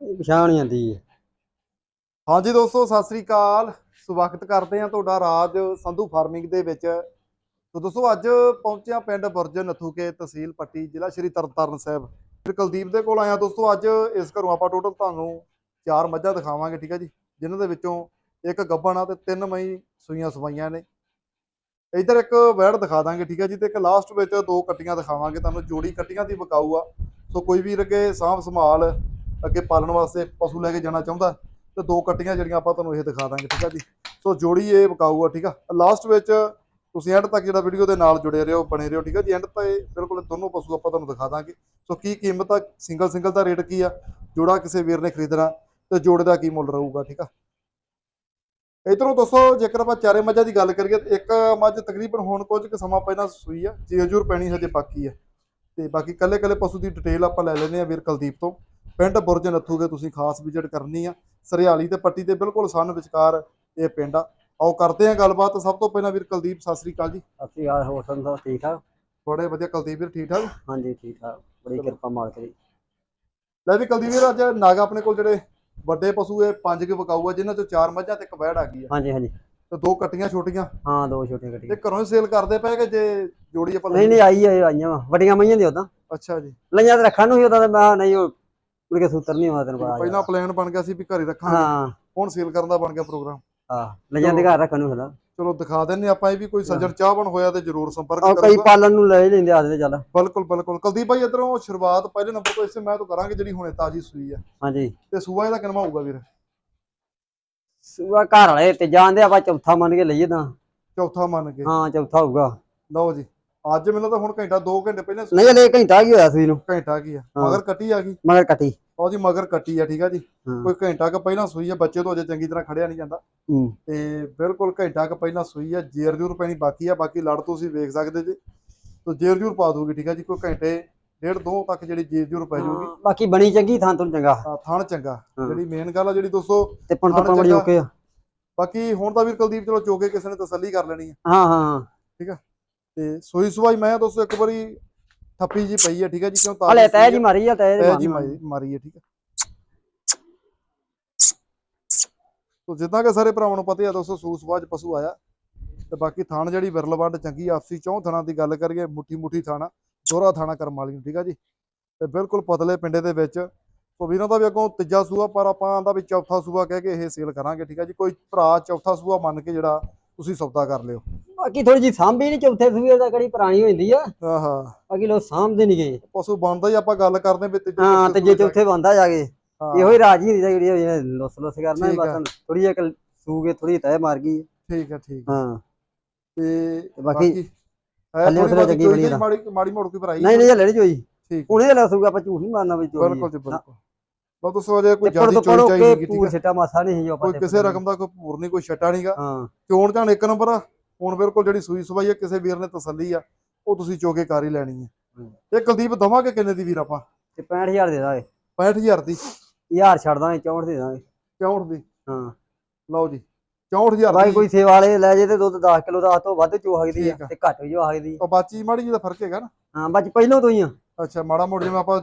ਪਛਾਣ ਜਾਂਦੀ ਹੈ। ਹਾਂਜੀ ਦੋਸਤੋ, ਸਤਿ ਸ੍ਰੀ ਅਕਾਲ। ਸਵਾਗਤ ਕਰਦੇ ਹਾਂ ਤੁਹਾਡਾ ਰਾਜ ਸੰਧੂ ਫਾਰਮਿੰਗ ਦੇ ਵਿੱਚ। ਤੋ ਦੋਸਤੋ, ਅੱਜ ਪਹੁੰਚਿਆ ਪਿੰਡ ਬੁਰਜ ਨਥੂਕੇ ਤਹਿਸੀਲ ਪੱਟੀ, ਜ਼ਿਲ੍ਹਾ ਸ਼੍ਰੀ ਤਰਨਤਾਰਨ ਸਾਹਿਬ। ਫਿਰ ਕੁਲਦੀਪ ਦੇ ਕੋਲ ਆਇਆ ਦੋਸਤੋ, ਅੱਜ ਇਸ ਘਰੋਂ ਆਪਾਂ ਟੋਟਲ ਤੁਹਾਨੂੰ ਚਾਰ ਮੱਝਾਂ ਦਿਖਾਵਾਂਗੇ, ਠੀਕ ਹੈ ਜੀ। ਜਿਨ੍ਹਾਂ ਦੇ ਵਿੱਚੋਂ ਇੱਕ ਗੱਭਣ ਆ ਤੇ ਤਿੰਨ ਮਈ ਸੂਈਆਂ ਸਵਾਈਆਂ ਨੇ। ਇੱਧਰ ਇੱਕ ਵੈੜ ਦਿਖਾ ਦਾਂਗੇ, ਠੀਕ ਹੈ ਜੀ, ਤੇ ਇੱਕ ਲਾਸਟ ਵਿੱਚ ਦੋ ਕੱਟੀਆਂ ਦਿਖਾਵਾਂਗੇ ਤੁਹਾਨੂੰ, ਜੋੜੀ ਕੱਟੀਆਂ ਦੀ ਵਿਕਾਊ ਆ। ਸੋ ਕੋਈ ਵੀ ਅੱਗੇ ਸਾਂਭ ਸੰਭਾਲ ਅੱਗੇ ਪਾਲਣ ਵਾਸਤੇ ਪਸ਼ੂ ਲੈ ਕੇ ਜਾਣਾ ਚਾਹੁੰਦਾ, ਤੇ ਦੋ ਕੱਟੀਆਂ ਜਿਹੜੀਆਂ ਆਪਾਂ ਤੁਹਾਨੂੰ ਇਹ ਦਿਖਾ ਦਾਂਗੇ, ਠੀਕ ਆ ਜੀ? ਸੋ ਜੋੜੀ ਇਹ ਵਿਕਾਊ ਆ, ਠੀਕ ਆ? ਲਾਸਟ ਵਿੱਚ ਤੁਸੀਂ ਐਂਡ ਤੱਕ ਜਿਹੜਾ ਵੀਡੀਓ ਦੇ ਨਾਲ ਜੁੜੇ ਰਹੋ, ਬਣੇ ਰਹੋ, ਠੀਕ ਆ ਜੀ? ਐਂਡ ਤੇ ਬਿਲਕੁਲ ਦੋਨੋਂ ਪਸ਼ੂ ਆਪਾਂ ਤੁਹਾਨੂੰ ਦਿਖਾ ਦਾਂਗੇ। ਸੋ ਕੀ ਕੀਮਤ ਆ ਸਿੰਗਲ ਸਿੰਗਲ ਦਾ ਰੇਟ ਕੀ ਆ? ਜੋੜਾ ਕਿਸੇ ਵੀਰ ਨੇ ਖਰੀਦਣਾ, ਤੇ ਜੋੜੇ ਦਾ ਕੀ ਮੁੱਲ ਰਹੂਗਾ, ਠੀਕ ਆ? ਇਧਰੋਂ ਦੱਸੋ, ਜੇਕਰ ਆਪਾਂ ਚਾਰੇ ਮੱਝਾਂ ਦੀ ਗੱਲ ਕਰੀਏ ਤੇ ਇੱਕ ਮੱਝ ਤਕਰੀਬਨ ਹੁਣ ਕੁਝ ਕੁ ਸਮਾਂ ਪਹਿਲਾਂ ਸੂਈ ਆ, ਜੀ ਹਜੂਰ ਪੈਣੀ ਹਜੇ ਬਾਕੀ ਆ। ਤੇ ਬਾਕੀ ਕੱਲੇ ਕੱਲੇ ਪਸ਼ੂ ਦੀ ਡਿਟੇਲ ਆਪਾਂ ਲੈ ਲੈਨੇ ਆ ਵੀਰ ਕੁਲਦੀਪ ਤੋਂ। ਪਿੰਡ ਬੁਰਜ ਨੱਥੂਗੇ ਤੁਸੀਂ ਖਾਸ ਵਿਜ਼ਿਟ ਕਰਨੀ ਆ। ਸਰਿਆਲੀ ਤੇ ਪੱਟੀ ਦੇ ਬਿਲਕੁਲ ਸੰਨ ਵਿਚਕਾਰ ਇਹ ਪਿੰਡ ਆ। ਆਓ ਕਰਦੇ ਆ ਗੱਲਬਾਤ। ਸਭ ਤੋਂ ਪਹਿਲਾਂ ਵੀਰ ਕੁਲਦੀਪ ਸਤਿ ਸ੍ਰੀ ਅਕਾਲ ਜੀ। ਅਸੀਂ ਆ ਹੋਰ ਸੰਦਾ ਠੀਕ ਠਾਕ? ਬੜੇ ਵਧੀਆ। ਕੁਲਦੀਪ ਵੀਰ ਠੀਕ ਠਾਕ? ਹਾਂਜੀ ਠੀਕ ਠਾਕ। ਬੜੀ ਕਿਰਪਾ ਮਾਲਕ ਦੀ। ਲੈ ਵੀ ਕੁਲਦੀਪ ਵੀਰ ਅੱਜ ਨਾਗ ਆਪਣੇ ਕੋਲ ਜਿਹੜੇ ਵੱਡੇ ਪਸ਼ੂ ਇਹ ਪੰਜ ਕੇ ਵਿਕਾਊ ਆ ਜਿਨ੍ਹਾਂ ਚੋਂ ਚਾਰ ਮੱਝਾਂ ਤੇ ਇੱਕ ਵੈੜ ਆ ਗਈ ਆ। ਹਾਂਜੀ ਹਾਂਜੀ। ਤੇ ਦੋ ਕੱਟੀਆਂ ਛੋਟੀਆਂ। ਹਾਂ ਦੋ ਛੋਟੀਆਂ ਗੱਡੀਆਂ ਇਹ ਘਰੋਂ ਹੀ ਸੇਲ ਕਰਦੇ ਪਏ ਕਿ ਜੇ ਜੋੜੀ ਆਪਾਂ ਨਹੀਂ ਨਹੀਂ ਆਈ ਆਈਆਂ ਵੱਡੀਆਂ ਮਈਆਂ ਦੀ ਉਦਾਂ। ਅੱਛਾ ਜੀ। ਲਈਆਂ ਤੇ ਰੱਖਣ ਨੂੰ ਹੀ ਉਦਾਂ ਤੇ ਮੈਂ ਨਹੀਂ ਮੁੜ ਕੇ ਸੂਤਰ ਨਹੀਂ ਹੋਇਆ ਤੈਨੂੰ ਪਤਾ ਪਹਿਲਾਂ ਪਲਾਨ ਬਣ ਗਿਆ ਸੀ ਵੀ ਘਰੇ ਰੱਖਾਂਗੇ। ਹਾਂ। ਹੁਣ ਸੇਲ ਕਰਨ ਦਾ ਬਣ ਗਿਆ ਪ੍ਰੋਗਰਾਮ ਹਾਂ ਲਈਆਂ ਦੇ ਘਰ ਰੱਖਣ ਨੂੰ ਹੁੰਦਾ ਚਲੋ ਦਿਖਾ ਦਿੰਨੇ ਆਪਾਂ ਇਹ ਵੀ ਕੋਈ ਸੱਜਣ ਚਾਹਵਣ ਹੋਇਆ ਤੇ ਜਰੂਰ ਸੰਪਰਕ ਉਹ ਕਈ ਪਾਲਣ ਨੂੰ ਲੈ ਲੈਂਦੇ ਆਦੇ ਚੱਲ। ਬਿਲਕੁਲ ਬਿਲਕੁਲ। ਕੁਲਦੀਪ ਭਾਈ ਇਧਰੋਂ ਸ਼ੁਰੂਆਤ ਪਹਿਲੇ ਨੰਬਰ ਤੋਂ ਇਸੇ ਮੈਂ ਤੋਂ ਕਰਾਂਗੇ ਜਿਹੜੀ ਹੁਣੇ ਤਾਜੀ ਸੂਈ ਆ। ਹਾਂਜੀ। ਤੇ ਸੂਆ ਇਹਦਾ ਕਿੰਨਾ ਹੋਊਗਾ ਵੀਰ? ਸੂਆ ਘਰ ਵਾਲੇ ਤੇ ਜਾਂਦੇ ਆਪਾਂ ਚੌਥਾ ਮੰਨ ਕੇ ਲਈਏ ਤਾਂ। ਚੌਥਾ ਮੰਨ ਕੇ। ਹਾਂ ਚੌਥਾ ਹੋਊਗਾ। ਲਓ ਜੀ। ਅੱਜ ਮੈਨੂੰ ਤਾਂ ਹੁਣ ਘੰਟਾ 2 ਘੰਟੇ ਪਹਿਲਾਂ ਨਹੀਂ ਹਲੇ ਘੰਟਾ ਕੀ ਹੋਇਆ ਸੂਈ ਨੂੰ? ਘੰਟਾ ਕੀ ਆ। ਮਗਰ ਕੱਟੀ ਆ ਗਈ। ਮਗਰ ਕੱਟੀ। ਉਹ ਜੀ ਮਗਰ ਕੱਟੀ ਆ ਠੀਕ ਆ ਜੀ। ਕੋਈ ਘੰਟਾ ਕ ਪਹਿਲਾਂ ਸੂਈ ਆ ਬੱਚੇ ਤੋਂ ਅਜੇ ਚੰਗੀ ਤਰ੍ਹਾਂ ਖੜਿਆ ਨਹੀਂ ਜਾਂਦਾ। ਤੇ ਬਿਲਕੁਲ ਘੰਟਾ ਕ ਪਹਿਲਾਂ ਸੂਈ ਆ ਜੇਰ ਜੂਰ ਪੈਣੀ ਬਾਕੀ ਆ ਬਾਕੀ ਲੜ ਤੁਸੀਂ ਵੇਖ ਸਕਦੇ ਜੀ। ਤੋ ਜੇਰ ਜੂਰ ਪਾ ਦੂਗੀ ਠੀਕ ਆ ਜੀ ਕੋਈ ਘੰਟੇ ਡੇਢ ਦੋ ਤੱਕ ਜਿਹੜੀ ਜੇਰ ਜੂਰ ਪੈ ਜਾਊਗੀ। ਬਾਕੀ ਬਣੀ ਚੰਗੀ ਥਾਂ ਤੋਂ ਚੰਗਾ। ਆ, ਥਣ ਚੰਗਾ। ਜਿਹੜੀ ਮੇਨ ਗੱਲ ਆ ਜਿਹੜੀ ਦੋਸਤੋ ਤੇ ਪਣ ਤੋਂ ਬੜੀ। ਓਕੇ ਆ। ਬਾਕੀ ਹੁਣ ਤਾਂ ਵੀਰ ਕੁਲਦੀਪ ਚਲੋ ਚੋਕੇ ਕਿਸੇ ਨੇ ਤਸੱਲੀ ਕਰ ਲੈਣੀ ਆ। ਹਾਂ ਹਾਂ ਤੇ ਸੋਈ ਸਵਾਈ ਮੈਂ ਦੋਸਤੋ ਇੱਕ ਵਾਰੀ ਠੱਪੀ ਜੀ ਪਈ ਆ ਠੀਕ ਆ ਜੀ ਕਿਉਂ ਤਾਂ ਹਲੇ ਤੈ ਜੀ ਮਾਰੀ ਆ ਤੈ ਤੈ ਜੀ ਮਾਰੀ ਆ। ਠੀਕ ਆ। ਤੋ ਜਿੱਦਾਂ ਕਿ ਸਾਰੇ ਭਰਾਵਾਂ ਨੂੰ ਪਤਾ ਆ ਦੋਸਤੋ ਸੂਸ ਬਾਜ ਪਸ਼ੂ ਆਇਆ। ਤੇ ਬਾਕੀ ਥਾਣ ਜਿਹੜੀ ਵਿਰਲ ਵੱਡ ਚੰਗੀ ਆਪਸੀ ਚੌਂ ਥਾਣਾ ਦੀ ਗੱਲ ਕਰੀਏ ਮੁੱਠੀ ਮੁੱਠੀ ਥਾਣਾ ਦੋਹਰਾ ਥਾਣਾ ਕਰਮ ਵਾਲੀ ਨੂੰ ਠੀਕ ਆ ਜੀ। ਤੇ ਬਿਲਕੁਲ ਪਤਲੇ ਪਿੰਡੇ ਦੇ ਵਿੱਚ ਸੋ ਵੀਰਾਂ ਦਾ ਵੀ ਅੱਗੋਂ ਤੀਜਾ ਸੂਆ ਪਰ ਆਪਾਂ ਆਂਦਾ ਵੀ ਚੌਥਾ ਸੂਆ ਕਹਿ ਕੇ ਇਹ ਸੇਲ ਕਰਾਂਗੇ ਠੀਕ ਆ ਜੀ। ਕੋਈ ਭਰਾ ਚੌਥਾ ਸੂਆ ਮੰਨ ਕੇ ਜਿਹੜਾ ਤੁਸੀਂ ਸੌਦਾ ਕਰ ਲਿਓ। ਬਾਕੀ ਥੋੜੀ ਜੀ ਸਾਂਭੀ ਨਹੀਂ ਚੌਥੇ ਸੂਏ ਦਾ ਕਿਹੜੀ ਪੁਰਾਣੀ ਹੋ ਜਾਂਦੀ ਆ ਆਹਾ ਬਾਕੀ ਲੋਕ ਸਾਂਭਦੇ ਨਹੀਂ ਗਏ ਪਸ਼ੂ ਬਣਦਾ ਹੀ ਆਪਾਂ ਗੱਲ ਕਰਦੇ ਵੀ ਤੀਜੇ ਹਾਂ ਤੇ ਜੇ ਜਾ ਚੌਥੇ ਬੰਦਾ ਜਾ ਕੇ। ਕੇ- ਇਹੋ ਹੀ ਰਾਜੀ ਨਹੀਂ ਜਿਹੜੀ ਲੁੱਸ ਲੁੱਸ ਕਰਨਾ ਆ। ਬਸ ਥੋੜੀ ਜਿਹੀ ਸੂਗੇ ਥੋੜੀ ਤੈ ਮਾਰ ਗਈ ਠੀਕ ਹੈ ਠੀਕ ਆ। ਹਾਂ। ਤੇ ਬਾਕੀ ਹੈ ਉਤਰਿਆ ਬਹੁਤੀ ਚੰਗੀ ਚੋਈ ਬਣੀ। ਮਾੜੀ ਮਾੜੀ ਮੋੜ ਕੇ ਭਰਾਈ? ਨਹੀਂ ਨਹੀਂ ਹਲੇ ਨਹੀਂ ਜੋਈ ਠੀਕ। ਹੁਣੇ ਹਲੇ ਸੂਗਾ ਆਪਾਂ ਝੂਠ ਨਹੀਂ ਮਾਰਨਾ ਵੀ ਚੋਈ ਬਿਲਕੁਲ ਜੀ ਬਿਲਕੁਲ। ਲਓ ਦੋਸਤੋ ਅਜੇ ਕੋਈ ਜ਼ਿਆਦਾ ਚੋਈ ਪੜੋ ਚਾਹੀਦੀ ਕੇ ਠੀਕ ਪੂਰ ਹੈ ਸਿੱਟਾ ਮਾਸਾ ਨਹੀਂ ਸੀ ਆਪਾਂ ਕੋਈ ਕਿਸੇ ਰਕਮ ਦਾ ਕੋਈ ਭੂਰ ਨਹੀਂ ਕੋਈ ਛੱਟਾ ਨਹੀਂਗਾ ਹਾਂ। ਚੋਣ ਜਾਣ ਇੱਕ ਨੰਬਰ ਆ। ਹੁਣ ਬਿਲਕੁਲ ਜਿਹੜੀ ਸੂਈ ਸਵਾਈ ਹੈ ਕਿਸੇ ਵੀਰ ਨੇ ਤਸੱਲੀ ਆ ਉਹ ਤੁਸੀਂ ਚੋਕੇ ਕਰ ਹੀ ਲੈਣੀ ਹੈ। ਇਹ ਕੁਲਦੀਪ ਦਵਾਂਗੇ ਕਿੰਨੇ ਦੀ ਵੀਰ ਆਪਾਂ? ਤੇ 65000 ਦੇ ਦਾਂਗੇ। 65000 ਦੀ। ਯਾਰ ਛੱਡ ਦਾਂਗੇ 64 ਦੇ ਦਾਂਗੇ। 64 ਦੀ। ਹਾਂ। ਲਓ ਜੀ 64000 ਬਾਈ ਦੀ। ਕੋਈ ਸੇਵਾ ਵਾਲੇ ਲੈ ਜੇ ਤੇ ਦੁੱਧ 10 ਕਿਲੋ ਦਾ ਤੋਂ ਵੱਧ ਚੋ ਠੀਕ ਆ। ਆ। ਤੇ ਘੱਟ ਵੀ ਜੋ ਸਕਦੀ ਉਹ ਬਾਚੀ ਮਾੜੀ ਜਿਹੀ ਦਾ ਫ਼ਰਕ ਹੈਗਾ ਨਾ। ਹਾਂ ਬਾਕੀ ਪਹਿਲਾਂ ਤੋਂ ਹੀ ਆ। ਅੱਛਾ ਮਾੜਾ ਮੋੜ ਜਿਵੇਂ ਆਪਾਂ